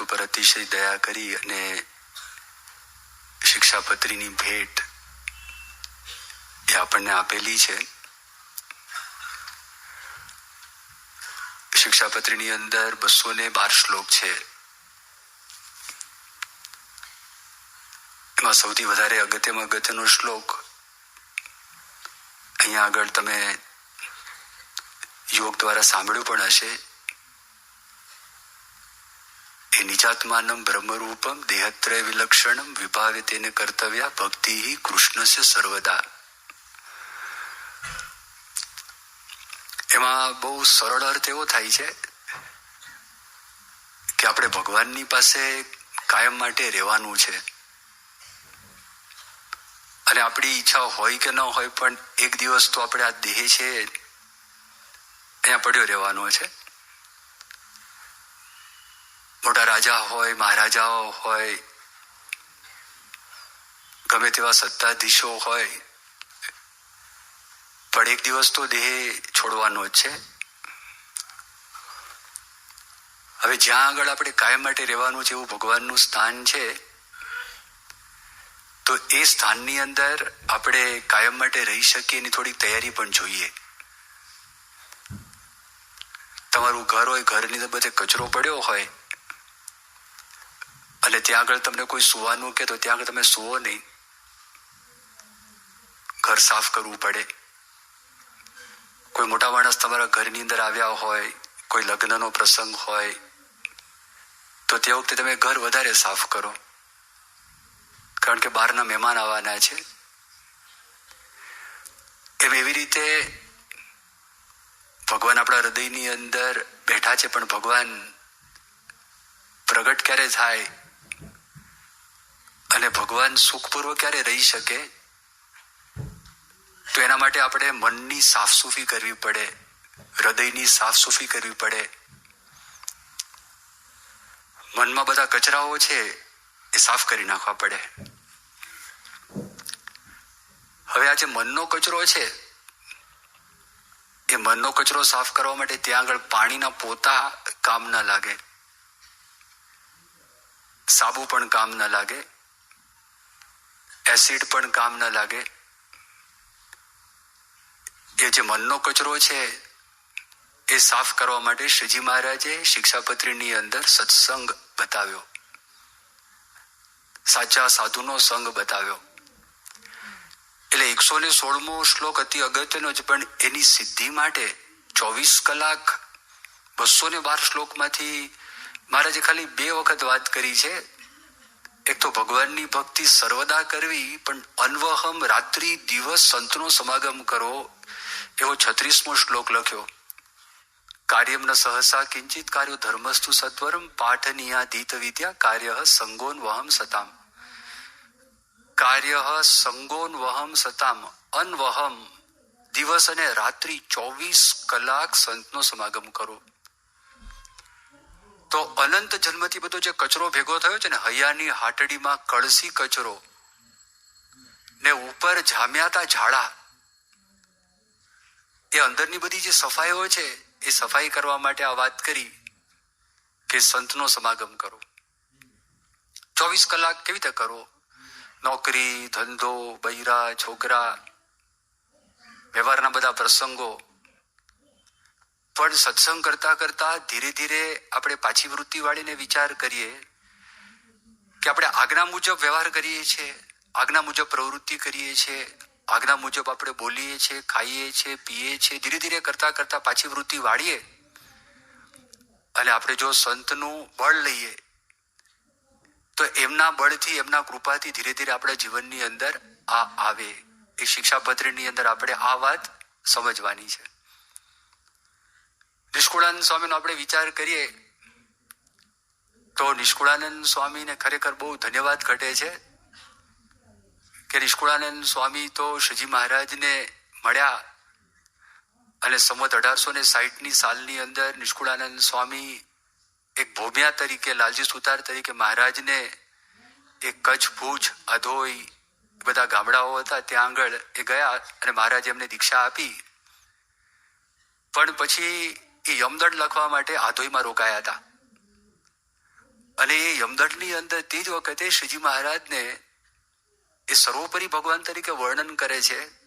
ઉપર અતિશય દયા કરી અને શિક્ષાપત્રીની ભેટ એ આપણને આપેલી છે. શિક્ષાપત્રીની અંદર બસો ને બાર શ્લોક છે. એમાં સૌથી વધારે અગત્યમાં અગત્યનો શ્લોક, અહીંયા આગળ તમે યોગ દ્વારા સાંભળ્યું પણ હશે. બ્રહ્મરૂપમ દેહત્રય વિલક્ષણમ વિભાવે તેને કર્તવ્યા ભક્તિ કૃષ્ણસ્ય સર્વદા એમાં બહુ સરળ અર્થ એવો થાય છે કે આપણે ભગવાનની પાસે કાયમ માટે રહેવાનું છે. અને આપણી ઈચ્છા હોય કે ન હોય પણ એક દિવસ તો આપણે આ દેહ છે, અહીંયા પડ્યો રહેવાનો છે. મોટા રાજા હોય, મહારાજાઓ હોય, ગમે તેવા સત્તાધીશો હોય, પણ એક દિવસ તો દેહ છોડવાનો જ છે. હવે જ્યાં આગળ આપણે કાયમ માટે રહેવાનું છે એવું ભગવાનનું સ્થાન છે, તો એ સ્થાનની અંદર આપણે કાયમ માટે રહી શકીએ એની થોડી તૈયારી પણ જોઈએ. તમારું ઘર હોય, ઘરની બધે કચરો પડ્યો હોય અને ત્યાં આગળ તમને કોઈ સુવાનું કે તો ત્યાં આગળ તમે સુવો નહીં. ઘર સાફ કરવું પડે. કોઈ મોટા માણસ તમારા ઘરની અંદર આવ્યા હોય, કોઈ લગ્નનો પ્રસંગ હોય, તો તે વખતે તમે ઘર વધારે સાફ કરો. કારણ કે બહારના મહેમાન આવવાના છે. એમ એવી રીતે ભગવાન આપણા હૃદયની અંદર બેઠા છે, પણ ભગવાન પ્રગટ ક્યારે થાય? અને ભગવાન સુખપૂર્વક ક્યારે રહી શકે, તો એના માટે આપણે મનની સાફસૂફી કરવી પડે, હૃદયની સાફસૂફી કરવી પડે. મનમાં બધા કચરાઓ છે એ સાફ કરી નાખવા પડે. હવે આ જે મનનો કચરો છે, એ મનનો કચરો સાફ કરવા માટે ત્યાં આગળ પાણીના પોતા કામ ન લાગે. સાબુ પણ કામ ન લાગે. એસિડ પણ કામ ન લાગે. એ જે મનનો કચરો છે, એ સાફ કરવા માટે શ્રીજી મહારાજે શિક્ષાપત્રીની અંદર સત્સંગ બતાવ્યો. સાચા સાધુનો સંગ બતાવ્યો. એટલે એકસો ને સોળમો શ્લોક અતિ અગત્યનો છે, પણ એની સિદ્ધિ માટે ચોવીસ કલાક બસો ને બાર શ્લોકમાંથી મહારાજે ખાલી બે વખત વાત કરી છે. એક તો ભગવાનની ભક્તિ સર્વદા કરવી, પણ અન્વહમ રાત્રિ દિવસ સંતનો સમાગમ કરવો એવો છત્રીસમો શ્લોક લખ્યો. કાર્યમ ન સહસા કિંચિત કાર્યો ધર્મસ્તુ સત્વરમ પાઠનિયાધીત વિદ્યા કાર્ય સંગોન વહમ સતામ. કાર્ય સંગોન વહમ સતામ. અનવહમ દિવસ અને રાત્રિ ચોવીસ કલાક સંતનો સમાગમ કરો. તો અનંત જન્મથી બધો જે કચરો ભેગો થયો છે ને, હૈયાની હાટડીમાં કળસી કચરો ને ઉપર જામ્યાતા ઝાડા, એ અંદરની બધી જે સફાઈઓ છે, એ સફાઈ કરવા માટે આ વાત કરી કે સંતનો સમાગમ કરો. ચોવીસ કલાક કેવી રીતે કરો? નોકરી, ધંધો, બૈરા, છોકરા, વ્યવહારના બધા પ્રસંગો પણ સત્સંગ કરતા કરતા ધીરે ધીરે આપણે પાછી વૃત્તિ વાળીને વિચાર કરીએ કે આપણે આજ્ઞા મુજબ વ્યવહાર કરીએ છીએ, આજ્ઞા મુજબ પ્રવૃત્તિ કરીએ છીએ, આજ્ઞા મુજબ આપણે બોલીએ છીએ, ખાઈએ છીએ, પીએ છીએ, ધીરે ધીરે કરતા કરતા પાછી વૃત્તિ વાળીએ. અને આપણે જો સંતનું બળ લઈએ, તો એમના બળથી, એમના કૃપાથી ધીરે ધીરે આપણા જીવનની અંદર આ આવે. એ શિક્ષાપત્રની અંદર આપણે આ વાત સમજવાની છે. નિષ્કુળાનંદ સ્વામીનો આપણે વિચાર કરીએ, તો નિષ્કુળાનંદ સ્વામીને ખરેખર બહુ ધન્યવાદ ઘટે છે કે નિષ્કુળાનંદ સ્વામી તો શ્રીજી મહારાજને મળ્યા અને સંમત અઢારસો ને સાહીઠની સાલની અંદર નિષ્કુળાનંદ સ્વામી એક ભોમિયા તરીકે, લાલજી સુતાર તરીકે મહારાજને એક કચ્છ ભુજ, અધોઈ બધા ગામડાઓ હતા, ત્યાં આગળ એ ગયા અને મહારાજ એમને દીક્ષા આપી. પણ પછી એ યમદંડ લખવા માટે આધોઈમાં રોકાયા હતા. અને એ યમદંડની અંદર તે જ વખતે શ્રીજી મહારાજને એ સર્વોપરી ભગવાન તરીકે વર્ણન કરે છે.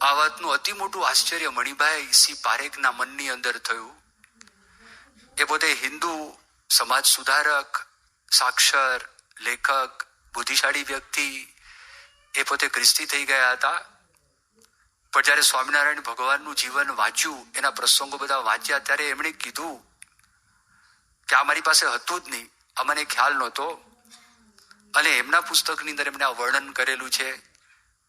આ વાતનું અતિ મોટું આશ્ચર્ય મણિભાઈ સી પારેખના મનની અંદર થયું. એ પોતે હિન્દુ, સમાજ સુધારક, સાક્ષર, લેખક, બુદ્ધિશાળી વ્યક્તિ, એ પોતે ખ્રિસ્તી થઈ ગયા હતા. પણ જ્યારે સ્વામિનારાયણ ભગવાનનું જીવન વાંચ્યું, એના પ્રસંગો બધા વાંચ્યા, ત્યારે એમણે કીધું કે આ મારી પાસે હતું જ નહીં. આ મને ખ્યાલ નહોતો. અને એમના પુસ્તકની અંદર એમણે આ વર્ણન કરેલું છે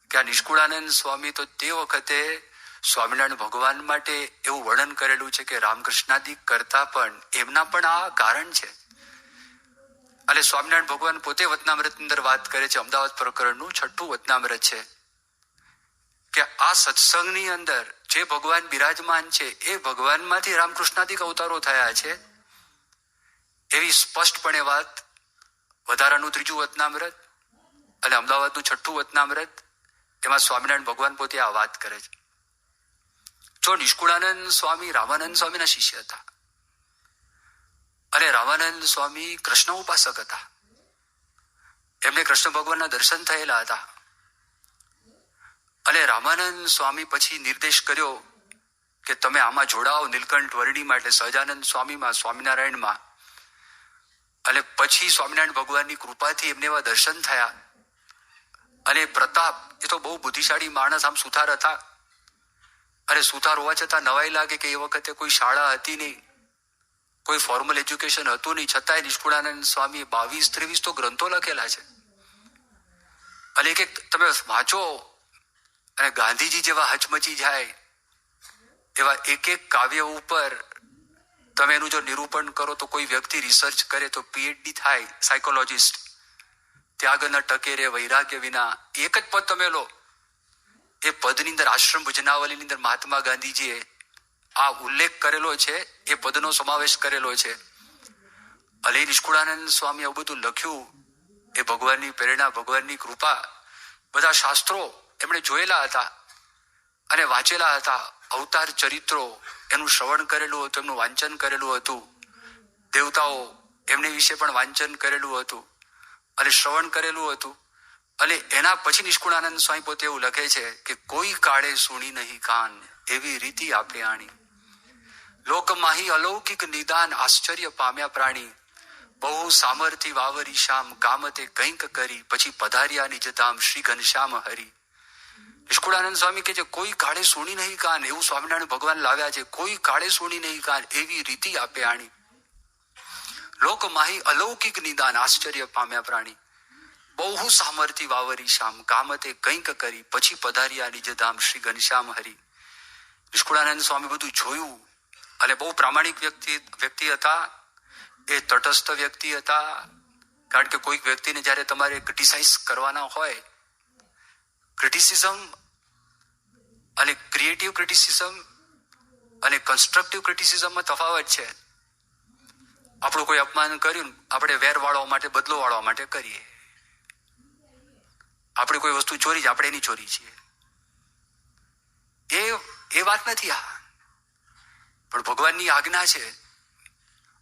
કે આ નિષ્કુળાનંદ સ્વામી તો તે વખતે સ્વામિનારાયણ ભગવાન માટે એવું વર્ણન કરેલું છે કે રામકૃષ્ણાદિ કરતા પણ એમના પણ આ કારણ છે. અને સ્વામિનારાયણ ભગવાન પોતે વતનામૃત અંદર વાત કરે છે, અમદાવાદ પ્રકરણનું છઠ્ઠું વતનામૃત છે. કે આ સત્સંગની અંદર જે ભગવાન બિરાજમાન છે, એ ભગવાનમાંથી રામકૃષ્ણાદિક અવતારો થયા છે. એવી સ્પષ્ટપણે વાત વધારાનું ત્રીજું વતનામૃત અને અમદાવાદનું છઠ્ઠું વતનામૃત, એમાં સ્વામિનારાયણ ભગવાન પોતે આ વાત કરે છે. જો નિષ્કુળાનંદ સ્વામી રામાનંદ સ્વામીના શિષ્ય હતા અને રામાનંદ સ્વામી કૃષ્ણ ઉપાસક હતા, એમને કૃષ્ણ ભગવાનના દર્શન થયેલા હતા અને રામાનંદ સ્વામી પછી નિર્દેશ કર્યો કે તમે આમાં જોડાઓ નીલકંઠ વર્ણીમાં એટલે સહજાનંદ સ્વામીમાં, સ્વામિનારાયણમાં. અને પછી સ્વામિનારાયણ ભગવાનની કૃપાથી એમને એવા દર્શન થયા. અને પ્રતાપ, એ તો બહુ બુદ્ધિશાળી માણસ, આમ સુથાર હતા. અને સુથાર હોવા છતાં નવાઈ લાગે કે એ વખતે કોઈ શાળા હતી નહીં. કોઈ ફોર્મલ એજ્યુકેશન હતું નહીં. છતાંય નિષ્કુળાનંદ સ્વામી બાવીસ, ત્રેવીસ તો ગ્રંથો લખેલા છે. અને એક એક તમે વાંચો. અને ગાંધીજી જેવા હચમચી જાય, એવા એક એક કાવ્ય ઉપર તમે એનું જો નિરૂપણ કરો તો કોઈ વ્યક્તિ રિસર્ચ કરે તો પીએચડી થાય સાયકોલોજીસ્ટ ત્યાગના ટકેરે વૈરાગ્ય વિના એક જ પદ તમે લો. એ પદની અંદર આશ્રમ ભજનાવલીની અંદર મહાત્મા ગાંધીજીએ આ ઉલ્લેખ કરેલો છે, એ પદનો સમાવેશ કરેલો છે. અલી નિષ્કુળાનંદ સ્વામી આવું બધું લખ્યું, એ ભગવાનની પ્રેરણા, ભગવાનની કૃપા, બધા શાસ્ત્રો એમણે જોયેલા હતા અને વાંચેલા હતા. અવતાર ચરિત્રો એનું શ્રવણ કરેલું હતું, એમનું વાંચન કરેલું હતું. દેવતાઓ એમને વિશે પણ વાંચન કરેલું હતું અને શ્રવણ કરેલું હતું. અને એના પછી નિષ્કુળાનંદ સ્વામી પોતે એવું લખે છે કે કોઈ કાળે સુણી નહીં કાન, એવી રીતિ આપે આણી. લોકમાહી અલૌકિક નિદાન આશ્ચર્ય પામ્યા પ્રાણી. બહુ સામર્થિ વાવરી શ્યામ કામતે કંઈક કરી, પછી પધાર્યા નિજ ધામ શ્રી ઘનશ્યામ હરી. નિષ્કુળાનંદ સ્વામી કે છે કોઈ કાળે સુણી નહીં કાન એવું સ્વામિનારાયણ ભગવાન લાવ્યા છે, કોઈ કાળે સુણી નહીં કાન એવી રીતિ આપે આણી લોકમાહી અલૌકિક નિદાન આશ્ચર્ય પામ્યા પ્રાણી. બહુ સામર્થિ વાવરી શામ, કામતે કંઈક કરી, પછી પધાર્યા નિજ ધામ શ્રી ઘનશ્યામ હરી. નિષ્કુળાનંદ સ્વામી બધું જોયું, અને બહુ પ્રામાણિક વ્યક્તિ વ્યક્તિ હતા, એ તટસ્થ વ્યક્તિ હતા, કારણ કે કોઈક વ્યક્તિને જ્યારે તમારે ક્રિટિસાઇઝ કરવાના હોય ક્રિટિસિઝમ અને ક્રિએટિવ ક્રિટિસિઝમ અને કન્સ્ટ્રક્ટિવ ક્રિટિસિઝમમાં તફાવત છે. આપણું કોઈ અપમાન કર્યું, આપણે વેર વાળવા માટે, બદલો વાળવા માટે કરીએ. આપણે કોઈ વસ્તુ ચોરી છે, આપણે એની ચોરી છીએ. એ એ વાત નથી આ. પણ ભગવાનની આજ્ઞા છે.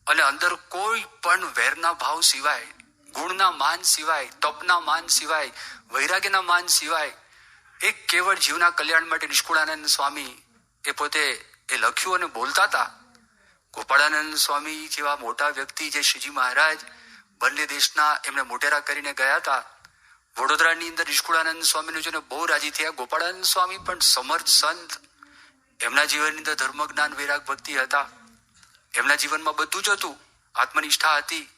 અને અંદર કોઈ પણ વેરના ભાવ સિવાય, ગુણના માન સિવાય, તપના માન સિવાય, વૈરાગ્યના માન સિવાય એક કેવળ જીવના કલ્યાણ માટે નિષ્કુળાનંદ સ્વામી એ પોતે એ લખ્યું અને બોલતા હતા. ગોપાળાનંદ સ્વામી જેવા મોટા વ્યક્તિ જે શ્રીજી મહારાજ બંને દેશના એમણે મોટેરા કરીને ગયા હતા. વડોદરાની અંદર નિષ્કુળાનંદ સ્વામીને જોઈને બહુ રાજી થયા. ગોપાળાનંદ સ્વામી પણ સમર્થ સંત. એમના જીવનની અંદર ધર્મ જ્ઞાન વૈરાગ, ભક્તિ હતા. એમના જીવનમાં બધું જ હતું. આત્મનિષ્ઠા હતી.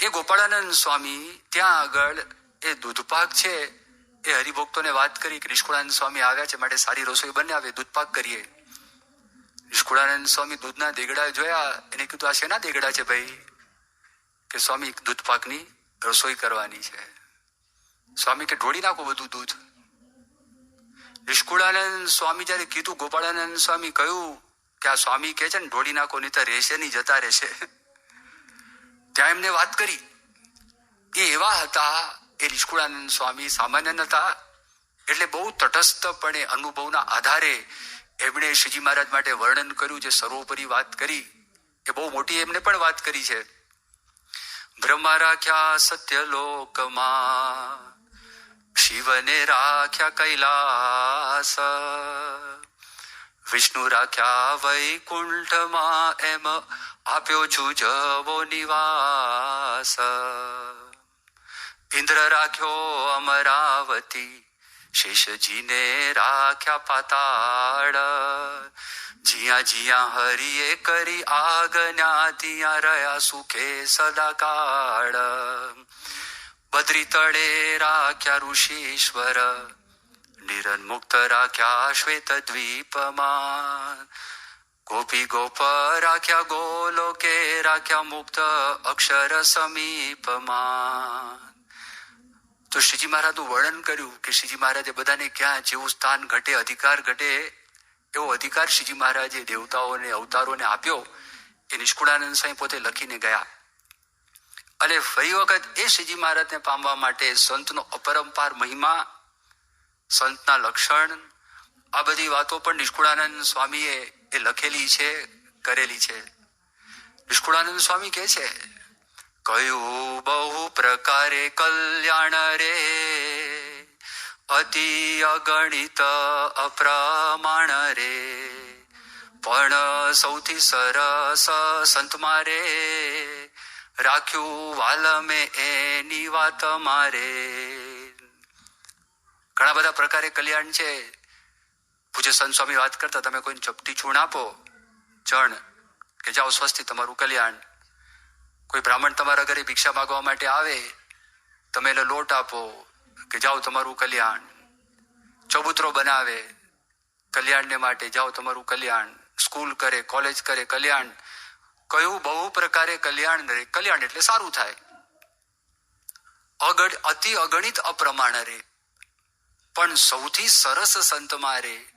એ ગોપાળાનંદ સ્વામી ત્યાં આગળ એ દૂધપાક છે એ હરિભક્તોને વાત કરી કે નિષ્કુળાનંદ સ્વામી આવ્યા છે, માટે સારી રસોઈ બનાવે દૂધપાક કરીએ. નિષ્કુળાનંદ સ્વામી દૂધના દેગડા જોયા, એને કીધું, આ શેના દેગડા છે ભાઈ? કે સ્વામી, દૂધપાકની રસોઈ કરવાની છે. સ્વામી કે, ઢોળી નાખો બધું દૂધ. નિષ્કુળાનંદ સ્વામી જયારે કીધું, ગોપાળાનંદ સ્વામી કહ્યું કે, આ સ્વામી કે છે ને, ઢોળી નાખો નહીં તો રહેશે નહીં, જતા રહેશે. ત્યાં એમને વાત કરી. એ એવા હતા એ નિષ્કુળાનંદ સ્વામી સામાન્ય નતા એટલે બહુ તટસ્થપણે અનુભવના આધારે એમણે શ્રીજી મહારાજ માટે વર્ણન કર્યું, જે સર્વોપરી વાત કરી. એ બહુ મોટી એમને પણ વાત કરી છે. બ્રહ્મા રાખ્યા સત્યલોકમાં, શિવને રાખ્યા કૈલાસ, વિષ્ણુ રાખ્યા વૈકુંઠમાં એમ આપ્યો છું જવો નિવાસ. ઇન્દ્ર રાખ્યો અમરાવતી. શેષજીને રાખ્યા પાતાળ. જ્યાં જ્યાં હરિએ કરી આજ્ઞા ત્યાં રહ્યા સુખે સદાકાળ. બદ્રી તળે રાખ્યા ઋષીશ્વર. નિરન મુક્ત રાખ્યા શ્વેત દ્વીપમાં ગોપી ગોપ રાખ્યા ગોલોકે, રાખ્યા મુક્ત અક્ષર સમીપમાં. તો શ્રીજી મહારાજનું વર્ણન કર્યું કે શ્રીજી મહારાજે બધાને ક્યાં જેવું સ્થાન ઘટે, અધિકાર ઘટે, એવો અધિકાર શ્રીજી મહારાજે દેવતાઓને, અવતારોને આપ્યો. એ નિષ્કુળાનંદ સ્વામી પોતે લખીને ગયા. અને ફરી વખત એ શ્રીજી મહારાજને પામવા માટે સંતનો અપરંપાર મહિમા, સંતના લક્ષણ, આ બધી વાતો પણ નિષ્કુળાનંદ સ્વામીએ એ લખેલી છે, કરેલી છે. નિષ્કુળાનંદ સ્વામી કહે છે કયું બહુ પ્રકારે કલ્યાણ રે? અતિ અગણિત અપ્રમાણ રે. પણ સૌથી સરસ સંત મારે, રાખ્યું વાલમે એની વાત મારે. ઘણા બધા પ્રકારે કલ્યાણ છે. પૂજ્ય સંત સ્વામી વાત કરતા, તમે કોઈને ચપટી છૂણ આપો ચણ કે જાઓ સ્વસ્તિ તમારું કલ્યાણ. કોઈ બ્રાહ્મણ તમારા ઘરે ભિક્ષા માગવા માટે આવે, તમે એને લોટ આપો કે જાઓ તમારું કલ્યાણ. ચબૂતરો બનાવે, કલ્યાણને માટે જાઓ તમારું કલ્યાણ. સ્કૂલ કરે, કોલેજ કરે, કલ્યાણ. કયું બહુ પ્રકારે કલ્યાણ રે, કલ્યાણ એટલે સારું થાય. અગણ, અતિ અગણિત અપ્રમાણ રે. પણ સૌથી સરસ સંત મારે,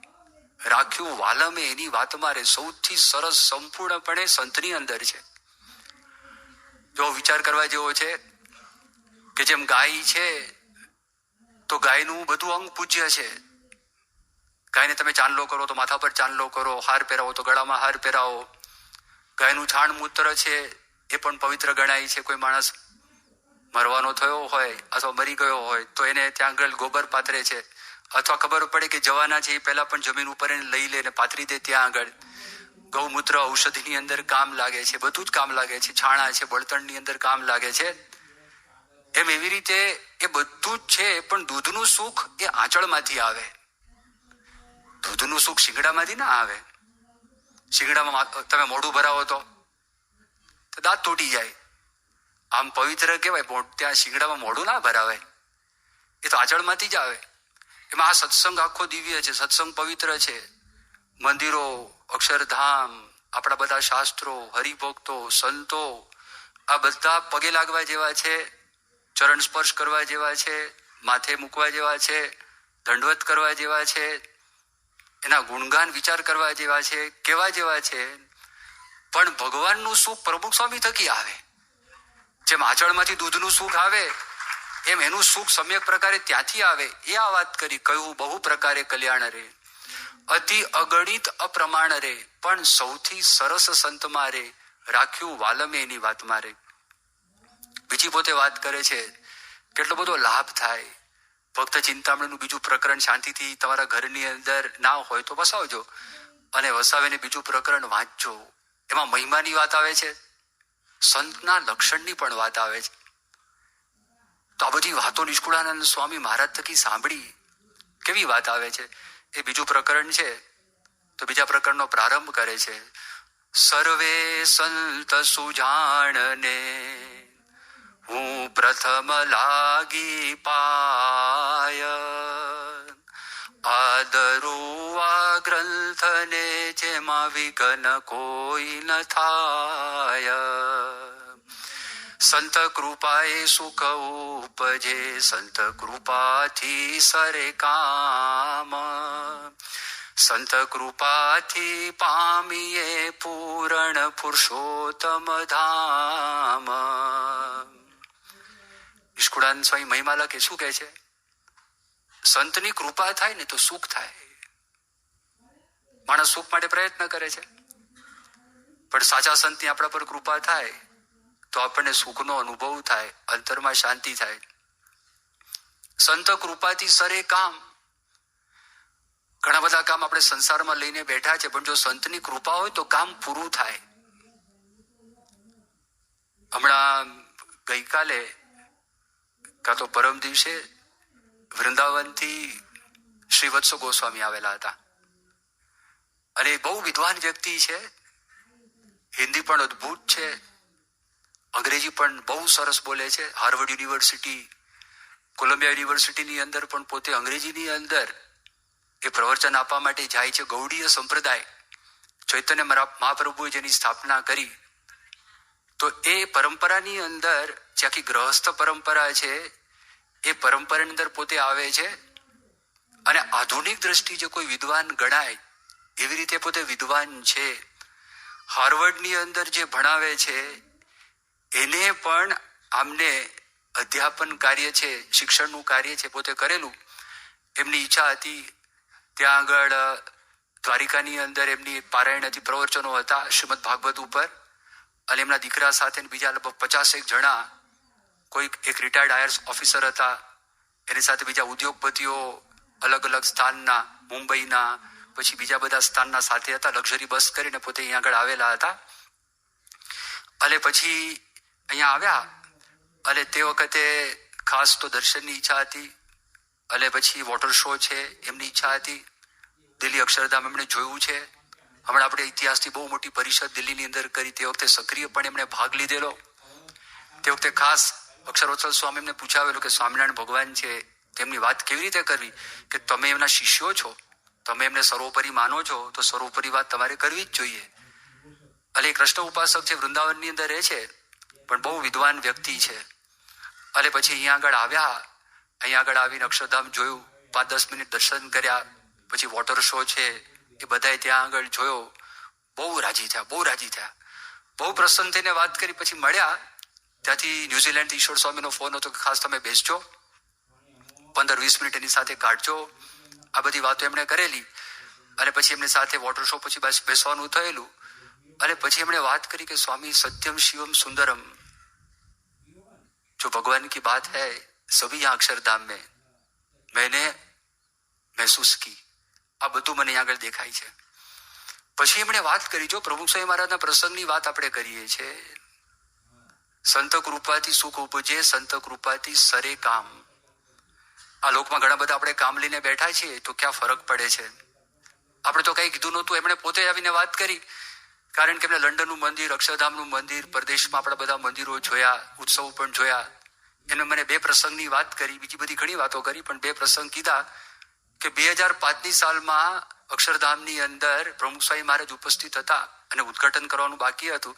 રાખ્યું વાલમે એની વાત મારે સૌથી સરસ સંપૂર્ણપણે સંતની અંદર છે. જો વિચાર કરવા જેવો છે કે જેમ ગાય છે, તો ગાયનું બધું અંગ પૂજ્ય છે. ગાયને તમે ચાંદલો કરો તો માથા પર ચાંદલો કરો, હાર પહેરાવો તો ગળામાં હાર પહેરાવો. ગાયનું છાણ મૂત્ર છે, એ પણ પવિત્ર ગણાય છે. કોઈ માણસ મરવાનો થયો હોય અથવા મરી ગયો હોય, તો એને ત્યાં આગળ ગોબર પાથરે છે. અથવા ખબર પડે કે જવાના છે એ પહેલાં પણ જમીન ઉપર એને લઈ લે ને પાથરી દે ત્યાં આગળ. ગૌમૂત્ર ઔષધિની અંદર કામ લાગે છે, બધું જ કામ લાગે છે, છાણા છે, બળતણની અંદર કામ લાગે છે. એમ એવી રીતે એ બધું જ છે, પણ દૂધનું સુખ એ આંચળમાંથી આવે. દૂધનું સુખ શિંગડામાંથી ના આવે. શિંગડામાં તમે મોઢું ભરાવો તો. દાંત તૂટી જાય. આમ પવિત્ર કહેવાય ત્યાં શિંગડામાં મોઢું ના ભરાવાય એ તો આંચળમાંથી જ આવે. એમાં આ સત્સંગ આખો દિવ્ય છે, સત્સંગ પવિત્ર છે. મંદિરો અક્ષરધામ, આપણા બધા શાસ્ત્રો, હરિભક્તો, સંતો, આ બધા પગે લાગવા જેવા છે, ચરણ સ્પર્શ કરવા જેવા છે, માથે મૂકવા જેવા છે, દંડવત કરવા જેવા છે, એના ગુણગાન વિચાર કરવા જેવા છે, કેવા જેવા છે. પણ ભગવાનનું સુખ પ્રમુખ સ્વામી થકી આવે. જેમ આચળમાંથી દૂધનું સુખ આવે, એમ એનું સુખ સમ્યક પ્રકારે ત્યાંથી આવે. એ આ વાત કરી, કહ્યું, બહુ પ્રકારે કલ્યાણ રે. અતિ અગણિત અપ્રમાણ રે, પણ સૌથી સરસ સંત મારે, રાખ્યું વાલમે એની વાત મારે. બીજી પોતે વાત કરે છે, કેટલો બધો લાભ થાય. ભક્ત ચિંતામણીનું બીજું પ્રકરણ શાંતિથી તમારા ઘરની અંદર ના હોય તો વસાવજો, અને વસાવીને બીજું પ્રકરણ વાંચજો. એમાં મહિમાની વાત આવે છે, સંતના લક્ષણની પણ વાત આવે છે. તો આ બધી વાતો નિષ્કુળાનંદ સ્વામી મહારાજ થકી સાંભળી કેવી વાત આવે છે? એ બીજું પ્રકરણ છે. તો બીજા પ્રકરણનો પ્રારંભ કરે છે. સર્વે સંત સુજાણને હું પ્રથમ લાગી પાય. આદરુવા ગ્રંથને જેમાં વિઘન કોઈ ન થાય. સંત કૃપાએ સુખ ઉપજે, સંત કૃપાથી સરે કામ. સંત કૃપાથી પામીએ પૂરણ પુરુષોત્તમ ધામ. નિષ્કુળાન સ્વામી મહિમા લખે શું કહે છે? સંતની કૃપા થાય ને તો સુખ થાય. માણસ સુખ માટે પ્રયત્ન કરે છે. પણ સાચા સંતની આપણા પર કૃપા થાય, તો આપણને સુખનો અનુભવ થાય, અંતરમાં શાંતિ થાય. સંત કૃપાથી સરે કામ ઘણા બધા કામ આપણે સંસારમાં લઈને બેઠા છે, પણ જો સંતની કૃપા હોય તો કામ પૂરું થાય. હમણાં ગઈકાલે કાં તો પરમ દિવસે વૃંદાવનથી શ્રી વત્સ ગોસ્વામી આવેલા હતા. અને બહુ વિદ્વાન વ્યક્તિ છે. હિન્દી પણ અદ્ભુત છે. અંગ્રેજી પણ બહુ સરસ બોલે છે. હાર્વર્ડ યુનિવર્સિટી, કોલંબિયા યુનિવર્સિટીની અંદર પણ પોતે અંગ્રેજીની અંદર એ પ્રવચન આપવા માટે જાય છે ગૌડીય સંપ્રદાય. ચૈતન્ય મહાપ્રભુએ જેની સ્થાપના કરી, તો એ પરંપરાની અંદર જે આખી ગ્રહસ્થ પરંપરા છે, એ પરંપરાની અંદર પોતે આવે છે અને આધુનિક દ્રષ્ટિ જે કોઈ વિદ્વાન ગણાય, એવી રીતે પોતે વિદ્વાન છે. હાર્વર્ડની અંદર જે ભણાવે છે, એને પણ આમને અધ્યાપન કાર્ય છે, શિક્ષણનું કાર્ય છે પોતે કરેલું. એમની ઈચ્છા હતી ત્યાં આગળ દ્વારિકાની અંદર એમની પારાયણ હતી પ્રવચનો હતા શ્રીમદ ભાગવત ઉપર. અને એમના દીકરા સાથે બીજા લગભગ પચાસેક જણા કોઈક એક રિટાયર્ડ આયર્સ ઓફિસર હતા. એની સાથે બીજા ઉદ્યોગપતિઓ અલગ અલગ સ્થાનના, મુંબઈના, પછી બીજા બધા સ્થાનના સાથે હતા. લક્ઝરી બસ કરીને પોતે અહીંયા આગળ આવેલા હતા. અને પછી અહીંયા આવ્યા. અને તે વખતે ખાસ તો દર્શનની ઈચ્છા હતી. અને પછી વોટર શો છે, એમની ઈચ્છા હતી. દિલ્હી અક્ષરધામ એમણે જોયું છે. હમણાં આપણે ઇતિહાસથી બહુ મોટી પરિષદ દિલ્હીની અંદર કરી તે વખતે સક્રિય પણ એમણે ભાગ લીધેલો. તે વખતે ખાસ અક્ષરોત્સલ સ્વામી એમને પૂછાવેલું કે સ્વામિનારાયણ ભગવાન છે, તેમની વાત કેવી રીતે કરવી? કે તમે એમના શિષ્યો છો, તમે એમને સર્વોપરી માનો છો, તો સર્વોપરી વાત તમારે કરવી જ જોઈએ. અને એ કૃષ્ણ ઉપાસક છે વૃંદાવનની અંદર રહે છે, પણ બહુ વિદ્વાન વ્યક્તિ છે. અને પછી અહીંયા આગળ આવ્યા અહીંયા આગળ આવીને અક્ષરધામ જોયું. પાંચ દસ મિનિટ દર્શન કર્યા. પછી વોટર શો છે એ બધાએ ત્યાં આગળ જોયો. બહુ રાજી થયા, બહુ રાજી થયા. બહુ પ્રસન્ન થઈને વાત કરી, પછી મળ્યા. ત્યાંથી ન્યુઝીલેન્ડ ઈશ્વર સ્વામીનો ફોન હતો કે ખાસ તમે બેસજો. પંદર વીસ મિનિટ એની સાથે કાઢજો. આ બધી વાતો એમણે કરેલી. અને પછી એમની સાથે વોટર શો પછી બસ બેસવાનું થયેલું. અને પછી એમણે વાત કરી કે સ્વામી સત્યમ શિવમ સુંદરમ. જો ભગવાન કી બાત હૈ સભી અક્ષરધામ મેં મેને મહેસૂસ કી આ બધું મને આગળ દેખાય છે પછી એમણે વાત કરી જો પ્રભુ સ્વામી મહારાજના પ્રસંગની વાત આપણે કરીએ છીએ સંત કૃપાથી સુખ ઉપજે સંત કૃપાથી સરે કામ આ લોકમાં ઘણા બધા આપણે કામ લઈને બેઠા છીએ તો ક્યાં ફરક પડે છે? આપણે તો કઈ કીધું નહોતું, એમણે પોતે આવીને વાત કરી, કારણ કે એમણે લંડનનું મંદિર, અક્ષરધામનું મંદિર, પરદેશમાં આપણા બધા મંદિરો જોયા, ઉત્સવો પણ જોયા એને મને બે પ્રસંગની વાત કરી, બીજી બધી ઘણી વાતો કરી, પણ બે પ્રસંગ કીધા કે બે હજાર પાંચની સાલમાં અક્ષરધામની અંદર પ્રમુખ સ્વામી મહારાજ ઉપસ્થિત હતા અને ઉદ્ઘાટન કરવાનું બાકી હતું.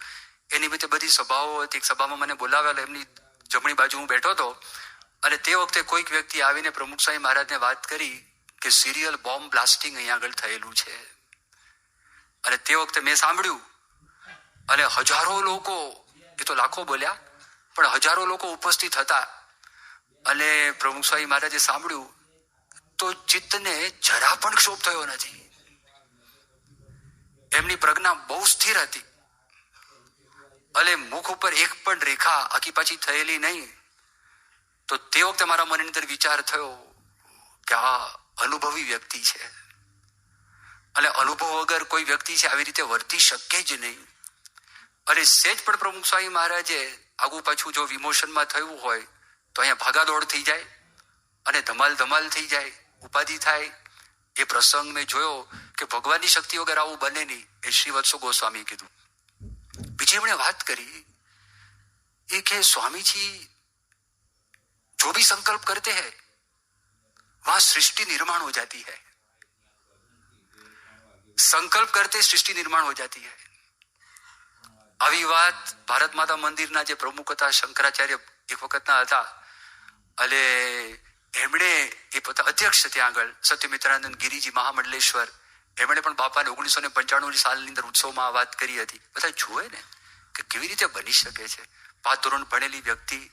એ નિમિત્તે બધી સભાઓ હતી. એક સભામાં મને બોલાવેલો એમની જમણી બાજુ હું બેઠો હતો. અને તે વખતે કોઈક વ્યક્તિ આવીને પ્રમુખ સ્વામી મહારાજને વાત કરી કે સિરિયલ બોમ્બ બ્લાસ્ટિંગ અહીંયા આગળ થયેલું છે. અને તે વખતે મેં સાંભળ્યું. અને હજારો લોકો એ તો લાખો બોલ્યા. પણ હજારો લોકો ઉપસ્થિત હતા. અને પ્રમુખ સ્વામી મહારાજે સાંભળ્યું તો ચિત્તને જરા પણ ક્ષોભ થયો નથી. એમની પ્રજ્ઞા બહુ સ્થિર હતી. અને મુખ ઉપર એક પણ રેખા આખી પાછી થયેલી નહીં. તો તે વખતે મારા મનની અંદર વિચાર થયો કે આ અનુભવી વ્યક્તિ છે. અને અનુભવ વગર કોઈ વ્યક્તિ છે, આવી રીતે વર્તી શકે જ નહીં. અને સેજ પણ પ્રમુખ સ્વામી મહારાજે આગુ પાછું જો વિમોશનમાં થયું હોય તો અહીંયા ભાગાદોડ થઈ જાય અને ધમાલ ધમાલ થઈ જાય ઉપાધિ થાય એ પ્રસંગ મેં જોયો કે ભગવાનની શક્તિ વગર આવું બને નહીં એ શ્રી વત્સો ગોસ્વામી કીધું બીજી એમણે વાત કરી એ કે स्वामीजी जो भी संकल्प करते हैं वहां सृष्टि निर्माण हो जाती है संकल्प करते सृष्टि निर्माण हो जाती है આવી વાત ભારત માતા મંદિરના જે પ્રમુખ હતા, શંકરાચાર્ય એક વખતના હતા. અને એમણે એ પોતા અધ્યક્ષ ત્યાં આગળ, સત્યમિત્રાનંદ ગિરિજી મહામંડલેશ્વર. એમણે પણ બાપાને ઓગણીસો ને પંચાણું સાલની અંદર ઉત્સવમાં આ વાત કરી હતી. બધા જુએ ને કે કેવી રીતે બની શકે છે. પાંચ ધોરણ ભણેલી વ્યક્તિ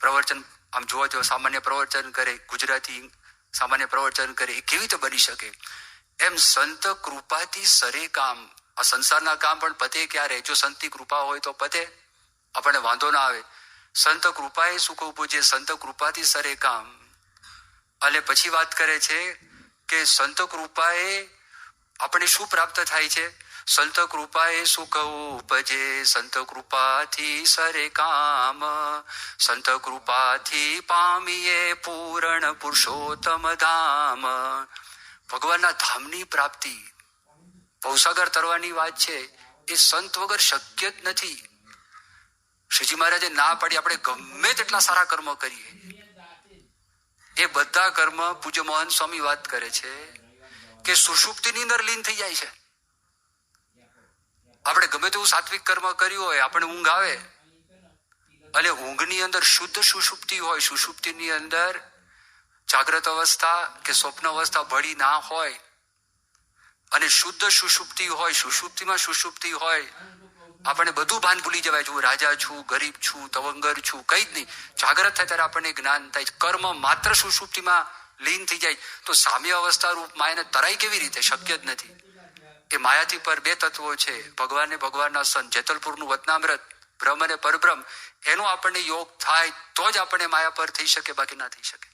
પ્રવચન, આમ જોવા જો સામાન્ય પ્રવચન કરે, ગુજરાતી સામાન્ય પ્રવચન કરે, એ કેવી રીતે બની શકે? એમ સંત કૃપાથી સરે કામ આ સંસારના કામ પણ પતે ક્યારે જો સંતની કૃપા હોય તો પતે. આપણને વાંધો ના આવે. સંત કૃપાએ સુખ ઉપજે, સંત કૃપાથી સરે કામ. અને પછી વાત કરે છે કે સંત કૃપાએ આપણે શું પ્રાપ્ત થાય છે? સંત કૃપાએ સુખ ઉપજે, સંત કૃપાથી સરે કામ. સંત કૃપાથી પામીએ પૂરણ પુરુષોત્તમ ધામ. ભગવાનના ધામની પ્રાપ્તિ ભવસાગર તરવાની વાત છે, એ સંત વગર શક્ય જ નથી. શ્રીજી મહારાજે ના પાડી, આપણે ગમે તેટલા સારા કર્મ કરીએ. એ બધા કર્મ પૂજ્ય મોહન સ્વામી વાત કરે છે કે સુષુપ્તિની અંદર લીન થઈ જાય છે. આપણે ગમે તેવું સાત્વિક કર્મ કર્યું હોય આપણે ઊંઘ આવે. અને ઊંઘની અંદર શુદ્ધ સુષુપ્તિ હોય, સુષુપ્તિની અંદર જાગ્રત અવસ્થા કે સ્વપ્ન અવસ્થા ભળી ના હોય અને શુદ્ધ સુષુપ્તિ હોય, સુષુપ્તિમાં સુષુપ્તિ હોય, આપણે બધું ભાન ભૂલી જવાય છું. રાજા છું, ગરીબ છું, તવંગર છું, કઈ જ નહીં. જાગ્રત થાય ત્યારે આપણને જ્ઞાન થાય કર્મ માત્ર સુષુપ્તિમાં લીન થઈ જાય. તો સામ્ય અવસ્થા રૂપ માયાને તરાય કેવી રીતે? શક્ય જ નથી. એ માયાથી પર બે તત્વો છે. ભગવાન ભગવાનના સન, જેતલપુરનું વતનામ્રત બ્રહ્મ અને પરબ્રહ્મ, એનો આપણને યોગ થાય તો જ આપણને માયા પર થઈ શકે, બાકી ના થઈ શકે.